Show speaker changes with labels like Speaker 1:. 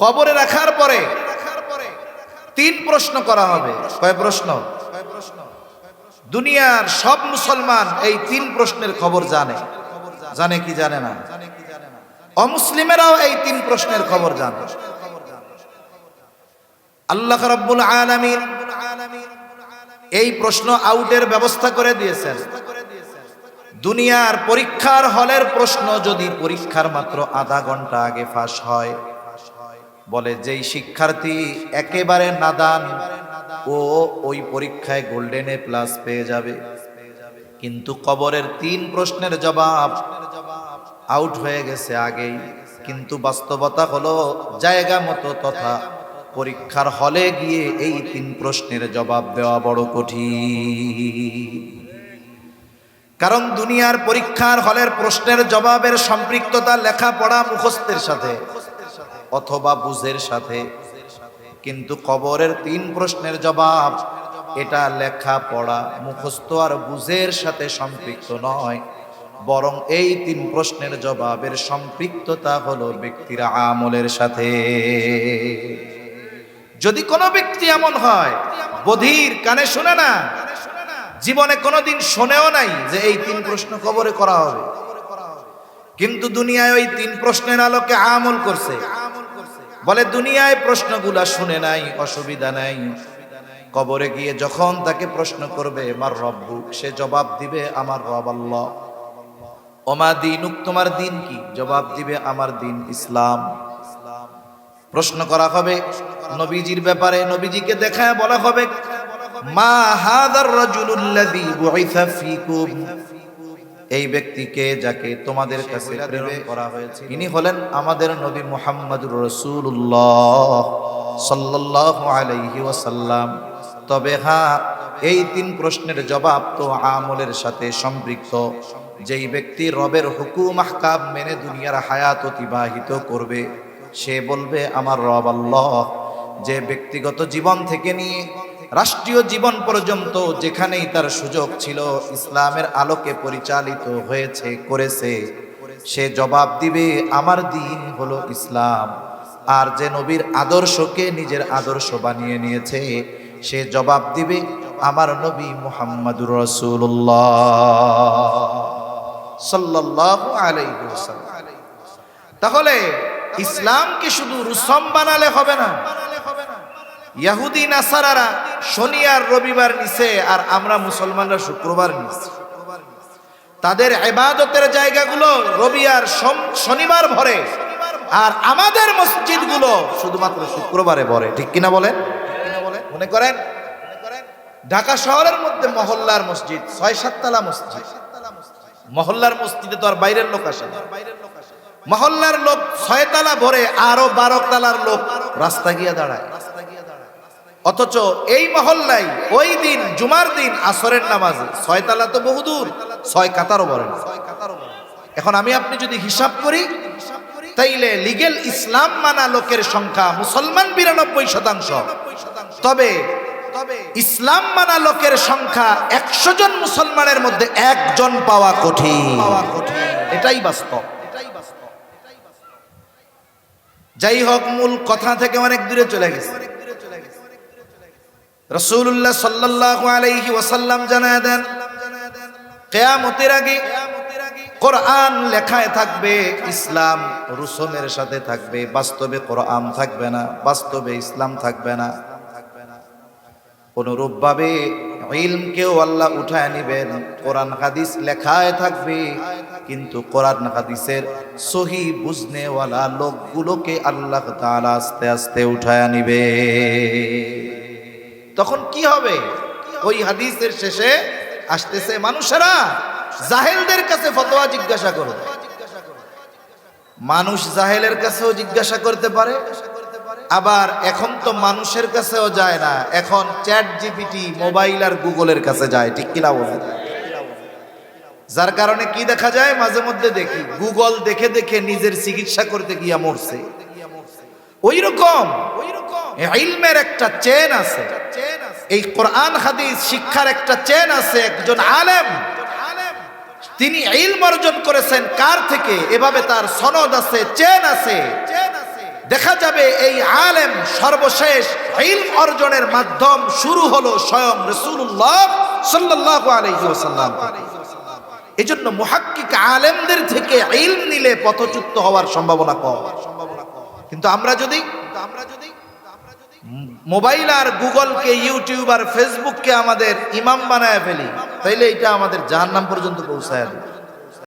Speaker 1: কবরে রাখার পরে তিন প্রশ্ন করা হবে। কয় প্রশ্ন? দুনিয়ার সব মুসলমান এই তিন প্রশ্নের খবর জানে। জানে কি জানে না? অমুসলিমেরাও এই তিন প্রশ্নের খবর জানে। আল্লাহ রাব্বুল আলামিন এই প্রশ্ন আউটের ব্যবস্থা করে দিয়েছেন। দুনিয়ার পরীক্ষার হলের প্রশ্ন যদি পরীক্ষার মাত্র আধা ঘণ্টা আগে ফাঁস হয় বলে, যেই শিক্ষার্থী একেবারে নাদান, ও ওই পরীক্ষায় গোল্ডেনে প্লাস পেয়ে যাবে। কিন্তু কবরের তিন প্রশ্নের জবাব আউট হয়ে গেছে আগেই। কিন্তু বাস্তবতা হলো, জায়গা মতো তথা পরীক্ষার হলে গিয়ে এই তিন প্রশ্নের জবাব দেওয়া বড় কঠিন। কারণ দুনিয়ার পরীক্ষার হলের প্রশ্নের জবাবের সম্পৃক্ততা লেখাপড়া মুখস্থের সাথে অথবা বুঝের সাথে। কিন্তু কবরের তিন প্রশ্নের জবাব, এটা লেখা পড়া মুখস্থ আর বুঝের সাথে সম্পৃক্ত নয়। বরং এই তিন প্রশ্নের জবাবের সম্পৃক্ততা হলো ব্যক্তির আমলের সাথে। যদি কোনো ব্যক্তি এমন হয়, বধির কানে শুনে না, জীবনে কোনোদিন শোনেও নাই যে এই তিন প্রশ্ন কবরে করা হবে। কিন্তু দুনিয়ায় ওই তিন প্রশ্নের আলোকে আমল করছে। বলে, দুনিয়ায় প্রশ্নগুলা শুনে নাই, অসুবিধা নাই। কবরে গিয়ে যখন তাকে প্রশ্ন করবে আমার রব্বু সে জবাব দিবে, আমার রব আল্লাহ। ওমা দিনুক, তোমার দিন কি? জবাব দিবে, আমার দিন ইসলাম। প্রশ্ন করা হবে নবীজির ব্যাপারে, নবীজিকে দেখায় বলা হবে, মা হাদার রাজুলুল্লাযী বুইসা ফীকুম। এই ব্যক্তিকে যাকে তোমাদের কাছে প্রেরণ করা হয়েছে ইনি হলেন আমাদের নবী মুহাম্মদুর রাসূলুল্লাহ সাল্লাল্লাহু আলাইহি ওয়াসাল্লাম। তবে হ্যাঁ এই তিন প্রশ্নের জবাব তো আমলের সাথে সম্পৃক্ত। যেই ব্যক্তি রবের হুকুম আহকাব মেনে দুনিয়ার হায়াত অতিবাহিত করবে সে বলবে আমার রব আল্লাহ। যে ব্যক্তিগত জীবন থেকে নিয়ে রাষ্ট্রীয় জীবন পর্যন্ত যেখানেই তার সুযোগ ছিল, ইসলামের আলোকে পরিচালিত হয়েছে, করেছে। সে জবাব দিবে, আমার দিন হলো ইসলাম। আর যে নবীর আদর্শকে নিজের আদর্শ বানিয়ে নিয়েছে, সে জবাব দিবে, আমার নবী মুহাম্মদুর রসুল্লাহ তাহলে ইসলামকে শুধু রুসম বানালে হবে না। ইয়াহুদি, নাসারারা শনি আর রবিবার নিছে আর আমরা মুসলমানরা শুক্রবার নিছি। তাদের এবাদতের জায়গাগুলো রবি আর শনিবার ভরে। আর আমাদের মসজিদগুলো শুধুমাত্র শুক্রবারে ভরে। ঠিক কিনা বলেন? মনে করেন? ঢাকা শহরের মধ্যে মহল্লার মসজিদ ছয় সাততলা মসজিদ। মহল্লার মসজিদে তো আর বাইরের লোক আসে মহল্লার লোক ছয়তলা ভরে আরও বারো তালার লোক রাস্তা গিয়ে দাঁড়ায়। অথচ এই মহল্লায় ওই দিন, জুমার দিন আসরের নামাজে ছয়তলা তো বহুদূর ছয় কাতারও ভরে না। এখন আমি আপনি যদি হিসাব করি, তাইলে লিগেল ইসলাম মানা লোকের সংখ্যা মুসলমান বিরানব্বই শতাংশ। তবে ইসলাম মানা লোকের সংখ্যা একশো জন মুসলমানের মধ্যে একজন পাওয়া কঠিন। এটাই বাস্তব। যাই হোক, মূল কথা থেকে অনেক দূরে চলে গেছে। রসুল্লাহ সাল্লাহ আলাইহি ওয়াসাল্লাম জানায় দেন, কেয়ামতের আগে কোরআন লেখায় থাকবে, ইসলাম রুসমের সাথে থাকবে, বাস্তবে কোরআন থাকবে না, বাস্তবে ইসলাম থাকবে না। অনুরূপভাবে ইলমকেও আল্লাহ উঠায় নিবেন, কোরআন হাদিস লেখায় থাকবে, কিন্তু কোরআন হাদিসের সহি বুঝনেওয়ালা লোকগুলোকে আল্লাহ তাআলা আস্তে আস্তে উঠায় নিবে। তখন কি হবে? ওই হাদিসের শেষে আসতেছে মানুষেরা, জাহেলদের কাছে ফতোয়া জিজ্ঞাসা করো। মানুষ জাহেলের কাছেও জিজ্ঞাসা করতে পারে, আবার এখন তো মানুষের কাছেও যায় না। এখন চ্যাট জিপিটি মোবাইল আর গুগলের কাছে যায়, ঠিক কিনা বলে? যার কারণে কি দেখা যায়? মাঝে মধ্যে দেখি, গুগল দেখে দেখে নিজের চিকিৎসা করতে গিয়া মরছে। ওই রকম একটা চেন আছে। এই কোরআন হাদিস শিক্ষার একটা চেন আছে, একজন আলেম। তিনি ইলম অর্জন করেছেন, কার থেকে? এভাবে তার সনদ আছে চেন আছে। দেখা যাবে এই আলেম সর্বশেষ ইলম অর্জনের মাধ্যম শুরু হলো স্বয়ং রসুল্লাহ সাল্লাহ আলহিহাসাল্লাম এই জন্য মুহাক্কিক আলেমদের থেকে ইলম নিলে পথচ্যুত হওয়ার সম্ভাবনা কম। কিন্তু আমরা যদি আমরা যদি মোবাইল আর গুগলকে, ইউটিউব আর ফেসবুককে আমাদের ইমাম বানায় ফেলি। তাইলে এটা আমাদের জাহান্নাম পর্যন্ত পৌঁছায় দেবে।